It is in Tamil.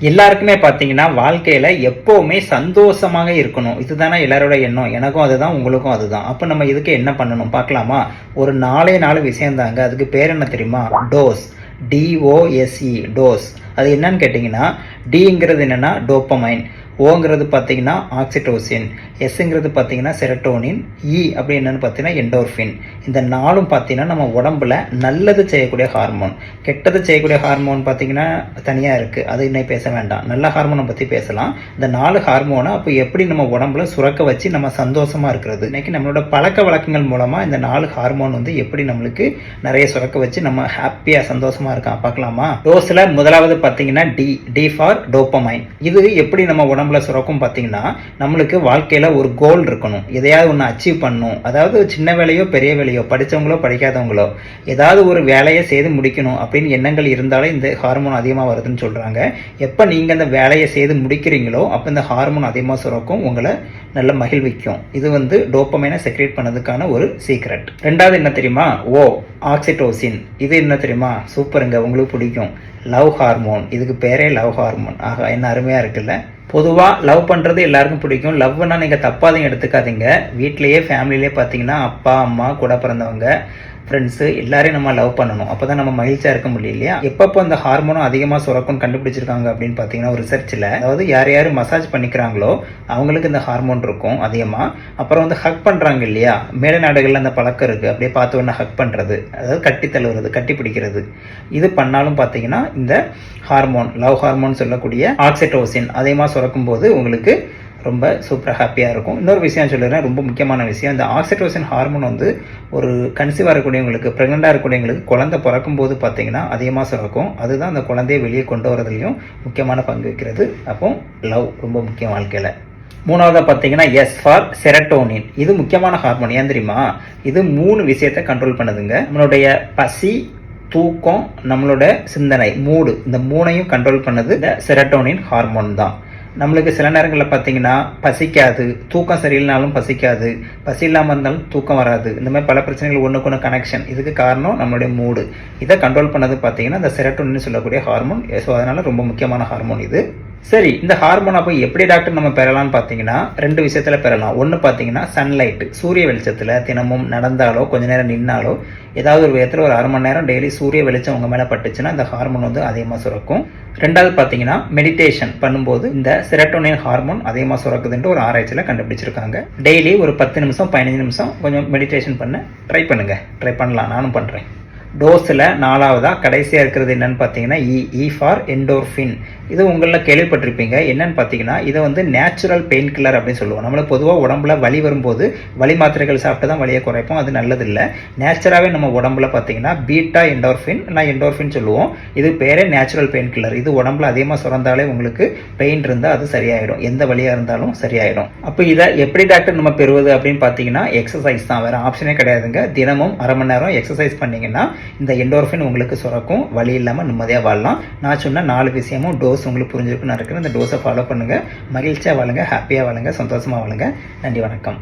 எல்லாருக்குமே பார்த்தீங்கன்னா வாழ்க்கையில் எப்போவுமே சந்தோஷமாக இருக்கணும். இதுதானே எல்லாரோட எண்ணம். எனக்கும் அதுதான் உங்களுக்கும் அதுதான். அப்போ நம்ம இதுக்கு என்ன பண்ணணும்? பார்க்கலாமா? ஒரு நாலே நாலு விஷயம் தாங்க அதுக்கு பேர் என்ன தெரியுமா? DOSE. D O S E DOSE. அது என்னன்னு கேட்டிங்கன்னா டிங்கிறது என்னென்னா டோப்பமைன் ஓங்கிறது பார்த்தீங்கன்னா ஆக்சிடோசின் எஸ்ங்கிறது பார்த்தீங்கன்னா செரட்டோனின் இ e அப்படி என்னென்னு பார்த்தீங்கன்னா எண்டோர்ஃபின் இந்த நாளும் பார்த்தீங்கன்னா நம்ம உடம்புல நல்லது செய்யக்கூடிய ஹார்மோன் கெட்டது செய்யக்கூடிய ஹார்மோன் பார்த்தீங்கன்னா தனியாக இருக்குது அது இன்னும் பேச வேண்டாம். நல்ல ஹார்மோனை பற்றி பேசலாம். இந்த நாலு ஹார்மோனை அப்போ எப்படி நம்ம உடம்புல சுரக்க வச்சு நம்ம சந்தோஷமாக இருக்கிறது? இன்னைக்கு நம்மளோட பழக்க வழக்கங்கள் மூலமாக இந்த நாலு ஹார்மோன் வந்து எப்படி நம்மளுக்கு நிறைய சுரக்க வச்சு நம்ம ஹாப்பியாக சந்தோஷமாக இருக்கான் பார்க்கலாமா? டோஸில் முதலாவது பார்த்தீங்கன்னா டி டி ஃபார் டோப்பமைன் இது எப்படி நம்ம உடம்புல சுரக்கும் பார்த்தீங்கன்னா நம்மளுக்கு வாழ்க்கையில் ஒரு கோல் இருக்கணும். எதையாவது ஒன்று அச்சீவ் பண்ணணும். அதாவது சின்ன வேலையோ பெரிய வேலையோ படித்தவங்களோ படிக்காதவங்களோ ஏதாவது ஒரு வேலையை செய்து முடிக்கணும் அப்படின்னு எண்ணங்கள் இருந்தாலே இந்த ஹார்மோன் அதிகமாக வருதுன்னு சொல்கிறாங்க எப்போ நீங்கள் அந்த வேலையை செய்து முடிக்கிறீங்களோ அப்போ இந்த ஹார்மோன் அதிகமாக சுரக்கும் உங்களை நல்ல மகிழ்விக்கும். இது வந்து டோப்பமைனை செக்ரேட் பண்ணதுக்கான ஒரு சீக்ரெட் ரெண்டாவது என்ன தெரியுமா? ஓ ஆக்சிடோசின் இது என்ன தெரியுமா? சூப்பருங்க உங்களுக்கு பிடிக்கும். லவ் ஹார்மோன் இதுக்கு பேரே லவ் ஹார்மோன் ஆகா என்ன அருமையாக இருக்குல்ல? பொதுவாக லவ் பண்ணுறது எல்லாருக்கும் பிடிக்கும். லவ்னால் நீங்கள் தப்பாதையும் எடுத்துக்காதீங்க. வீட்லேயே ஃபேமிலியிலே பார்த்தீங்கன்னா அப்பா அம்மா கூட பிறந்தவங்க ஃப்ரெண்ட்ஸு எல்லாரையும் நம்ம லவ் பண்ணணும். அப்போ தான் நம்ம மகிழ்ச்சியாக இருக்க முடியும் இல்லையா? எப்பப்போ அந்த ஹார்மோனும் அதிகமாக சுரக்கும்னு கண்டுபிடிச்சிருக்காங்க அப்படின்னு பார்த்தீங்கன்னா ஒரு ரிசர்ச்சில் அதாவது யார் யார் மசாஜ் பண்ணிக்கிறாங்களோ அவங்களுக்கு இந்த ஹார்மோன் இருக்கும் அதிகமாக அப்புறம் வந்து ஹக் பண்ணுறாங்க இல்லையா? மேல நாடுகளில் அந்த பழக்கம் இருக்குது அப்படியே பார்த்து உடனே ஹக் பண்ணுறது அதாவது கட்டி தழுவுறது கட்டி பிடிக்கிறது. இது பண்ணாலும் பார்த்தீங்கன்னா இந்த ஹார்மோன் லவ் ஹார்மோன் சொல்லக்கூடிய ஆக்சிடோசின் அதிகமாக சுரக்கும் போது உங்களுக்கு ரொம்ப சூப்பராக ஹாப்பியாக இருக்கும். இன்னொரு விஷயம் சொல்லிடுறேன் ரொம்ப முக்கியமான விஷயம். இந்த ஆக்சிட்ரோசன் ஹார்மோன் வந்து ஒரு கன்சீவாக இருக்கக்கூடியவங்களுக்கு ப்ரெக்னெண்ட்டாக இருக்கக்கூடியவங்களுக்கு குழந்தை பிறக்கும் போது பார்த்தீங்கன்னா அதிகமாக சுரக்கும். அதுதான் அந்த குழந்தையை வெளியே கொண்டு வரதுலையும் முக்கியமான பங்கு வைக்கிறது அப்போ லவ் ரொம்ப முக்கியம் வாழ்க்கையில். மூணாவதாக பார்த்தீங்கன்னா எஸ் ஃபார் செரட்டோனின் இது முக்கியமான ஹார்மோன் ஏன் தெரியுமா? இது மூணு விஷயத்தை கண்ட்ரோல் பண்ணுதுங்க. நம்மளுடைய பசி தூக்கம் நம்மளோட சிந்தனை மூடு. இந்த மூணையும் கண்ட்ரோல் பண்ணது இந்த செரட்டோனின் ஹார்மோன் தான். நம்மளுக்கு சில நேரங்களில் பார்த்தீங்கன்னா பசிக்காது தூக்கம் சரியில்லைனாலும் பசிக்காது பசி இல்லாமல் இருந்தாலும் தூக்கம் வராது. இந்த மாதிரி பல பிரச்சனைகள் ஒன்றுக்கு ஒன்று கனெக்ஷன் இதுக்கு காரணம் நம்மளுடைய மூடு. இதை கண்ட்ரோல் பண்ணது பார்த்தீங்கன்னா இந்த செரட்டோன்னு சொல்லக்கூடிய ஹார்மோன் ஸோ அதனால் ரொம்ப முக்கியமான ஹார்மோன் இது. சரி இந்த ஹார்மோனை போய் எப்படி டாக்டர் நம்ம பெறலாம்னு பார்த்தீங்கன்னா ரெண்டு விஷயத்தில் பெறலாம். ஒன்று பார்த்தீங்கன்னா சன்லைட் சூரிய வெளிச்சத்தில் தினமும் நடந்தாலோ கொஞ்ச நேரம் நின்னாலோ ஏதாவது ஒரு விதத்தில் ஒரு அரை மணி நேரம் டெய்லி சூரிய வெளிச்சம் உங்கள் மேலே பட்டுச்சுன்னா அந்த ஹார்மோன் வந்து அதிகமாக சுரக்கும். ரெண்டாவது பார்த்தீங்கன்னா மெடிடேஷன் பண்ணும்போது இந்த செரட்டோனியன் ஹார்மோன் அதிகமாக சுரக்குதுன்ட்டு ஒரு ஆராய்ச்சியில் கண்டுபிடிச்சிருக்காங்க. டெய்லி ஒரு பத்து நிமிஷம் பதினஞ்சு நிமிஷம் கொஞ்சம் மெடிடேஷன் பண்ண ட்ரை பண்ணுங்கள் ட்ரை பண்ணலாம் நானும் பண்ணுறேன் டோஸில் நாலாவதாக கடைசியாக இருக்கிறது என்னென்னு பார்த்தீங்கன்னா E e, E e for endorphin இது உங்களில் கேள்விப்பட்டிருப்பீங்க. என்னென்னு பார்த்தீங்கன்னா இதை வந்து நேச்சுரல் பெயின் கில்லர் அப்படின்னு சொல்லுவோம். நம்மளுக்கு பொதுவாக உடம்புல வலி வரும்போது வலி மாத்திரைகள் சாப்பிட்டு தான் வலியை குறைப்போம். அது நல்லதில்லை. நேச்சுராகவே நம்ம உடம்புல பார்த்தீங்கன்னா பீட்டா என்டோர்ஃபின் நான் என்டோர்ஃபின் சொல்லுவோம். இது பேரே நேச்சுரல் பெயின் கில்லர் இது உடம்புல அதிகமாக சுரந்தாலே உங்களுக்கு பெயின் இருந்தால் அது சரியாயிடும். எந்த வலியாக இருந்தாலும் சரியாயிடும். அப்போ இதை எப்படி டாக்டர் நம்ம பெறுவது அப்படின்னு பார்த்தீங்கன்னா எக்ஸசைஸ் தான். வேறு ஆப்ஷனே கிடையாதுங்க. தினமும் அரை மணி நேரம் எக்ஸசைஸ் பண்ணிங்கன்னா இந்த எண்டோர்ஃபின் உங்களுக்கு சுரக்கும். வழி இல்லாமல் நிம்மதியாக வாழலாம். நான் சொன்ன நாலு விஷயமும் டோஸ் உங்களுக்கு புரிஞ்சிருக்குன்னு இருக்கிறேன் இந்த டோஸை ஃபாலோ பண்ணுங்கள் மகிழ்ச்சியாக வாழுங்க. ஹாப்பியாக வாழுங்க. சந்தோஷமாக வாழுங்க. நன்றி வணக்கம்.